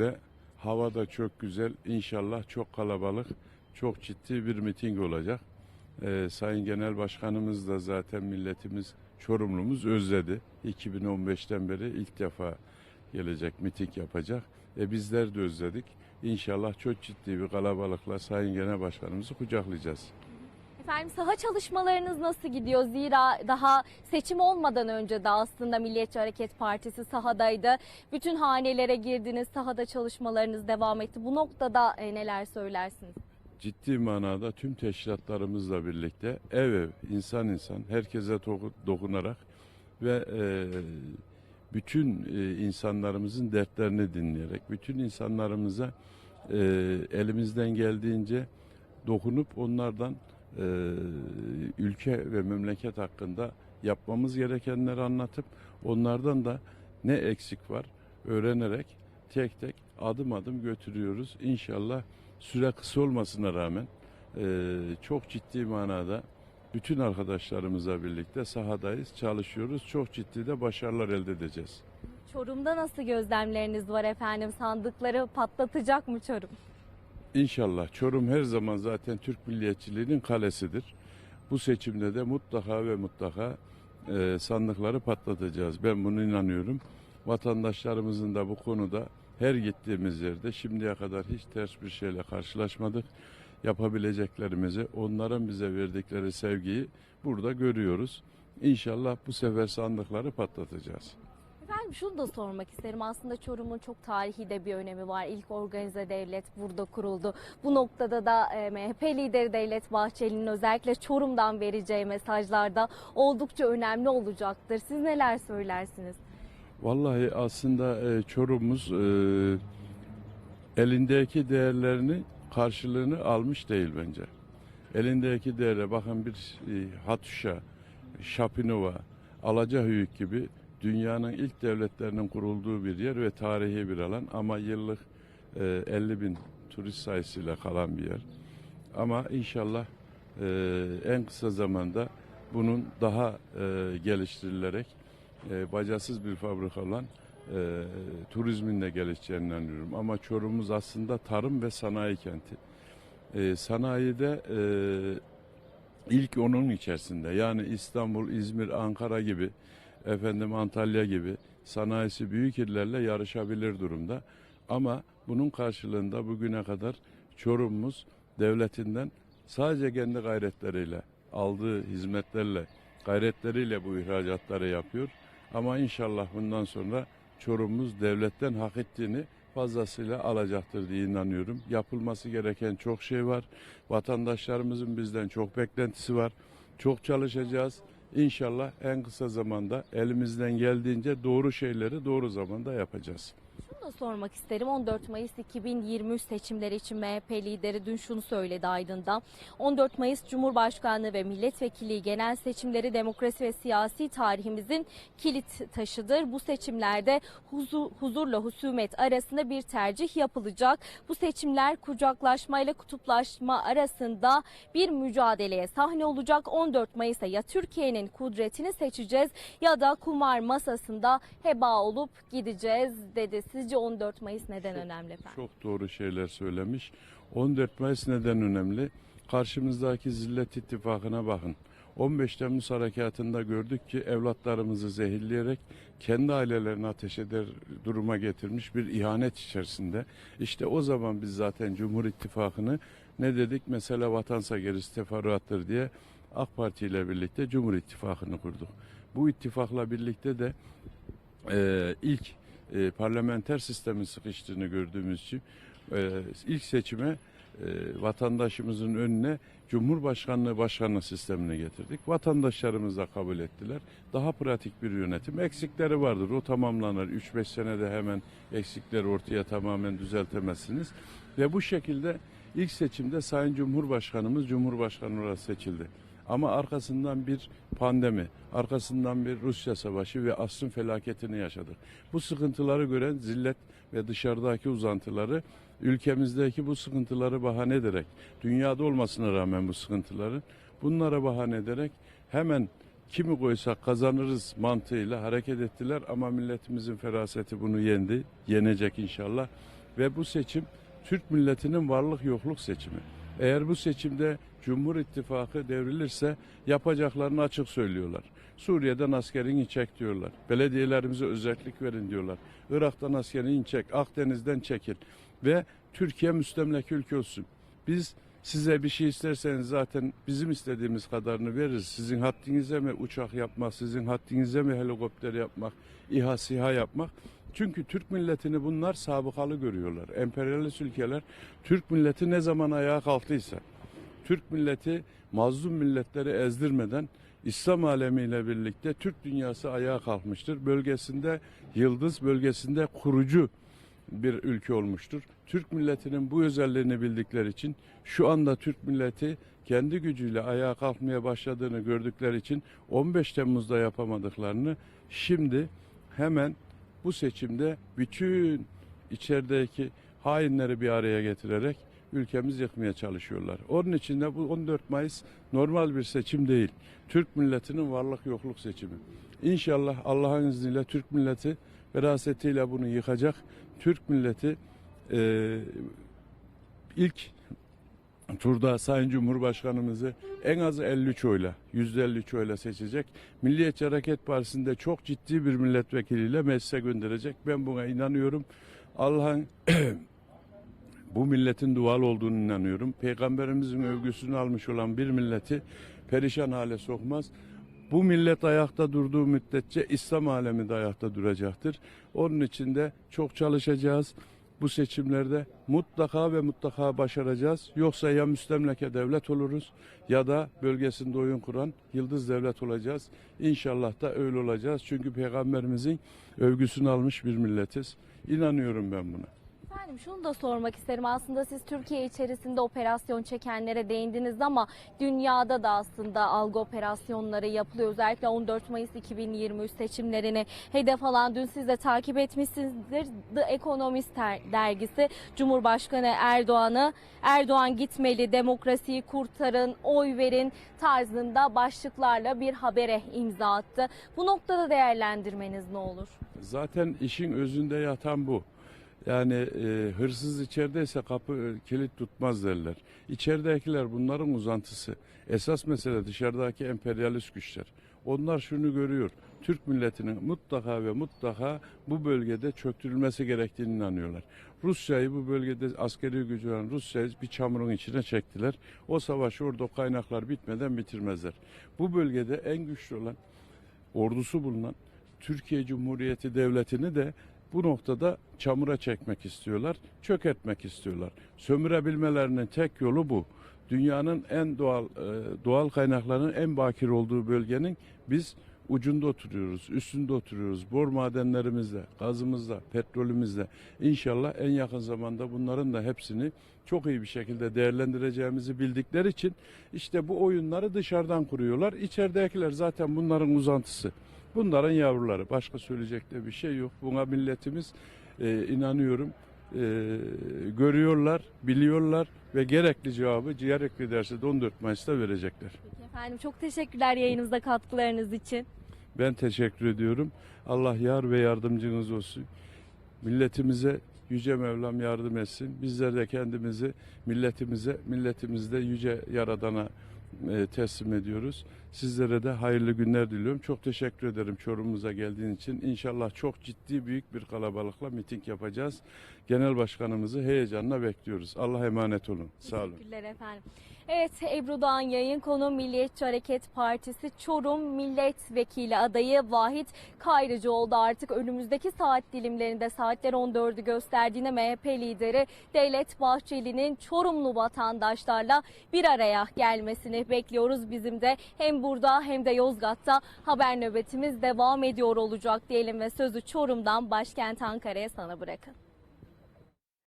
günde hava da çok güzel. İnşallah çok kalabalık, çok ciddi bir miting olacak. Ee, Sayın Genel Başkanımız da zaten milletimiz, Çorumlumuz özledi. 2015'ten beri ilk defa gelecek, miting yapacak. E bizler de özledik. İnşallah çok ciddi bir kalabalıkla Sayın Genel Başkanımızı kucaklayacağız. Efendim saha çalışmalarınız nasıl gidiyor? Zira daha seçim olmadan önce de aslında Milliyetçi Hareket Partisi sahadaydı. Bütün hanelere girdiniz, sahada çalışmalarınız devam etti. Bu noktada e, neler söylersiniz? ciddi manada tüm teşkilatlarımızla birlikte ev ev, insan insan, herkese doku- dokunarak ve e, bütün e, insanlarımızın dertlerini dinleyerek, bütün insanlarımıza e, elimizden geldiğince dokunup onlardan ülke ve memleket hakkında yapmamız gerekenleri anlatıp onlardan da ne eksik var öğrenerek tek tek adım adım götürüyoruz. İnşallah süre kısa olmasına rağmen e, çok ciddi manada bütün arkadaşlarımızla birlikte sahadayız, çalışıyoruz. Çok ciddi de başarılar elde edeceğiz. Çorum'da nasıl gözlemleriniz var efendim? Sandıkları patlatacak mı Çorum? İnşallah Çorum her zaman zaten Türk milliyetçiliğinin kalesidir. Bu seçimde de mutlaka ve mutlaka e, sandıkları patlatacağız. Ben bunu inanıyorum. Vatandaşlarımızın da bu konuda her gittiğimiz yerde şimdiye kadar hiç ters bir şeyle karşılaşmadık. Yapabileceklerimizi, onların bize verdikleri sevgiyi burada görüyoruz. İnşallah bu sefer sandıkları patlatacağız. Şunu da sormak isterim. Aslında Çorum'un çok tarihi de bir önemi var. İlk organize devlet burada kuruldu. Bu noktada da e, MHP lideri Devlet Bahçeli'nin özellikle Çorum'dan vereceği mesajlarda oldukça önemli olacaktır. Siz neler söylersiniz? Vallahi aslında e, Çorum'umuz e, elindeki değerlerini karşılığını almış değil bence. Elindeki değerler bakın bir Hatuşa, Şapinova, Alacahöyük gibi dünyanın ilk devletlerinin kurulduğu bir yer ve tarihi bir alan ama yıllık e, 50 bin turist sayısıyla kalan bir yer. Ama inşallah e, en kısa zamanda bunun daha e, geliştirilerek e, bacasız bir fabrika olan e, turizmin de gelişeceğini inanıyorum. Ama Çorum'umuz aslında tarım ve sanayi kenti. E, sanayide e, ilk onun içerisinde yani İstanbul, İzmir, Ankara gibi efendim Antalya gibi sanayisi büyük illerle yarışabilir durumda. Ama bunun karşılığında bugüne kadar Çorum'umuz devletinden sadece kendi gayretleriyle aldığı hizmetlerle gayretleriyle bu ihracatları yapıyor. Ama inşallah bundan sonra Çorum'umuz devletten hak ettiğini fazlasıyla alacaktır diye inanıyorum. Yapılması gereken çok şey var. Vatandaşlarımızın bizden çok beklentisi var. Çok çalışacağız. İnşallah en kısa zamanda elimizden geldiğince doğru şeyleri doğru zamanda yapacağız. Şunu da sormak isterim. 14 Mayıs 2023 seçimleri için MHP lideri dün şunu söyledi Aydın'da. 14 Mayıs Cumhurbaşkanlığı ve milletvekilliği genel seçimleri demokrasi ve siyasi tarihimizin kilit taşıdır. Bu seçimlerde huzur, huzurla husumet arasında bir tercih yapılacak. Bu seçimler kucaklaşmayla kutuplaşma arasında bir mücadeleye sahne olacak. 14 Mayıs'ta ya Türkiye'nin kudretini seçeceğiz ya da kumar masasında heba olup gideceğiz dedi. Sizce 14 Mayıs neden önemli efendim? Çok doğru şeyler söylemiş. 14 Mayıs neden önemli? Karşımızdaki zillet ittifakına bakın. 15 Temmuz harekatında gördük ki evlatlarımızı zehirleyerek kendi ailelerini ateş eder duruma getirmiş bir ihanet içerisinde. İşte o zaman biz zaten Cumhur İttifakı'nı ne dedik? Mesela vatansa gerisi teferruattır diye AK Parti ile birlikte Cumhur İttifakı'nı kurduk. Bu ittifakla birlikte de e, ilk e, parlamenter sistemin sıkıştığını gördüğümüz için e, ilk seçime e, vatandaşımızın önüne Cumhurbaşkanlığı başkanlığı sistemine getirdik. Vatandaşlarımız da kabul ettiler. Daha pratik bir yönetim. Eksikleri vardır. O tamamlanır. 3-5 senede hemen eksikleri ortaya tamamen düzeltemezsiniz. Ve bu şekilde ilk seçimde Sayın Cumhurbaşkanımız Cumhurbaşkanı olarak seçildi. Ama arkasından bir pandemi, arkasından bir Rusya savaşı ve asrın felaketini yaşadık. Bu sıkıntıları gören zillet ve dışarıdaki uzantıları ülkemizdeki bu sıkıntıları bahane ederek, dünyada olmasına rağmen bu sıkıntıların bunlara bahane ederek hemen kimi koysak kazanırız mantığıyla hareket ettiler ama milletimizin feraseti bunu yendi, yenecek inşallah ve bu seçim Türk milletinin varlık yokluk seçimi. Eğer bu seçimde Cumhur İttifakı devrilirse yapacaklarını açık söylüyorlar. Suriye'den askerini çek diyorlar. Belediyelerimize özellik verin diyorlar. Irak'tan askerini çek, Akdeniz'den çekil ve Türkiye müstemleke ülke olsun. Biz size bir şey isterseniz zaten bizim istediğimiz kadarını veririz. Sizin haddinize mi uçak yapmak, sizin haddinize mi helikopter yapmak, İHA SİHA yapmak. Çünkü Türk milletini bunlar sabıkalı görüyorlar. Emperyalist ülkeler Türk milleti ne zaman ayağa kalktıysa, Türk milleti mazlum milletleri ezdirmeden İslam alemiyle birlikte Türk dünyası ayağa kalkmıştır. Bölgesinde yıldız bölgesinde kurucu bir ülke olmuştur. Türk milletinin bu özelliğini bildikleri için şu anda Türk milleti kendi gücüyle ayağa kalkmaya başladığını gördükleri için 15 Temmuz'da yapamadıklarını şimdi hemen bu seçimde bütün içerideki hainleri bir araya getirerek ülkemiz yıkmaya çalışıyorlar. Onun için de bu 14 Mayıs normal bir seçim değil. Türk milletinin varlık yokluk seçimi. İnşallah Allah'ın izniyle Türk milleti verasetiyle bunu yıkacak. Türk milleti e, ilk turda Sayın Cumhurbaşkanımızı en az 53 oyla, %53 oyla seçecek. Milliyetçi Hareket Partisi'nde çok ciddi bir milletvekiliyle meclise gönderecek. Ben buna inanıyorum. Allah'ın bu milletin dualı olduğunu inanıyorum. Peygamberimizin övgüsünü almış olan bir milleti perişan hale sokmaz. Bu millet ayakta durduğu müddetçe İslam alemi de ayakta duracaktır. Onun için de çok çalışacağız. Bu seçimlerde mutlaka ve mutlaka başaracağız. Yoksa ya müstemleke devlet oluruz ya da bölgesinde oyun kuran yıldız devlet olacağız. İnşallah da öyle olacağız. Çünkü peygamberimizin övgüsünü almış bir milletiz. İnanıyorum ben buna. Efendim şunu da sormak isterim. Aslında siz Türkiye içerisinde operasyon çekenlere değindiniz ama dünyada da aslında algı operasyonları yapılıyor. Özellikle 14 Mayıs 2023 seçimlerini hedef alan dün siz de takip etmişsinizdir. The Economist dergisi Cumhurbaşkanı Erdoğan'ı Erdoğan gitmeli, demokrasiyi kurtarın, oy verin tarzında başlıklarla bir habere imza attı. Bu noktada değerlendirmeniz ne olur? Zaten işin özünde yatan bu. Yani e, hırsız içerideyse kapı e, kilit tutmaz derler. İçeridekiler bunların uzantısı. Esas mesele dışarıdaki emperyalist güçler. Onlar şunu görüyor. Türk milletinin mutlaka ve mutlaka bu bölgede çöktürülmesi gerektiğini inanıyorlar. Rusya'yı bu bölgede askeri gücü olan Rusya'yı bir çamurun içine çektiler. O savaşı orada kaynaklar bitmeden bitirmezler. Bu bölgede en güçlü olan ordusu bulunan Türkiye Cumhuriyeti Devleti'ni de bu noktada çamura çekmek istiyorlar, çökertmek istiyorlar. Sömürebilmelerinin tek yolu bu. Dünyanın en doğal e, doğal kaynaklarının en bakir olduğu bölgenin biz ucunda oturuyoruz, üstünde oturuyoruz. Bor madenlerimizle, gazımızla, petrolümüzle. İnşallah en yakın zamanda bunların da hepsini çok iyi bir şekilde değerlendireceğimizi bildikleri için işte bu oyunları dışarıdan kuruyorlar. İçeridekiler zaten bunların uzantısı. Bunların yavruları. Başka söyleyecek de bir şey yok. Buna milletimiz e, inanıyorum e, görüyorlar, biliyorlar ve gerekli cevabı gerekli derse de 14 Mayıs'ta verecekler. Peki efendim çok teşekkürler yayınımıza katkılarınız için. Ben teşekkür ediyorum. Allah yar ve yardımcınız olsun. Milletimize Yüce Mevlam yardım etsin. Bizler de kendimizi milletimize, milletimizde Yüce Yaradan'a e, teslim ediyoruz. Sizlere de hayırlı günler diliyorum. Çok teşekkür ederim Çorum'umuza geldiğin için. İnşallah çok ciddi büyük bir kalabalıkla miting yapacağız. Genel Başkanımızı heyecanla bekliyoruz. Allah emanet olun. Sağ olun. Teşekkürler efendim. Evet Ebru Doğan yayın konu Milliyetçi Hareket Partisi Çorum Milletvekili adayı Vahit Kayrıcıoğlu artık önümüzdeki saat dilimlerinde saatler 14'ü gösterdiğinde MHP lideri Devlet Bahçeli'nin Çorumlu vatandaşlarla bir araya gelmesini bekliyoruz. Bizim de burada hem de Yozgat'ta haber nöbetimiz devam ediyor olacak diyelim ve sözü Çorum'dan başkent Ankara'ya sana bırakın.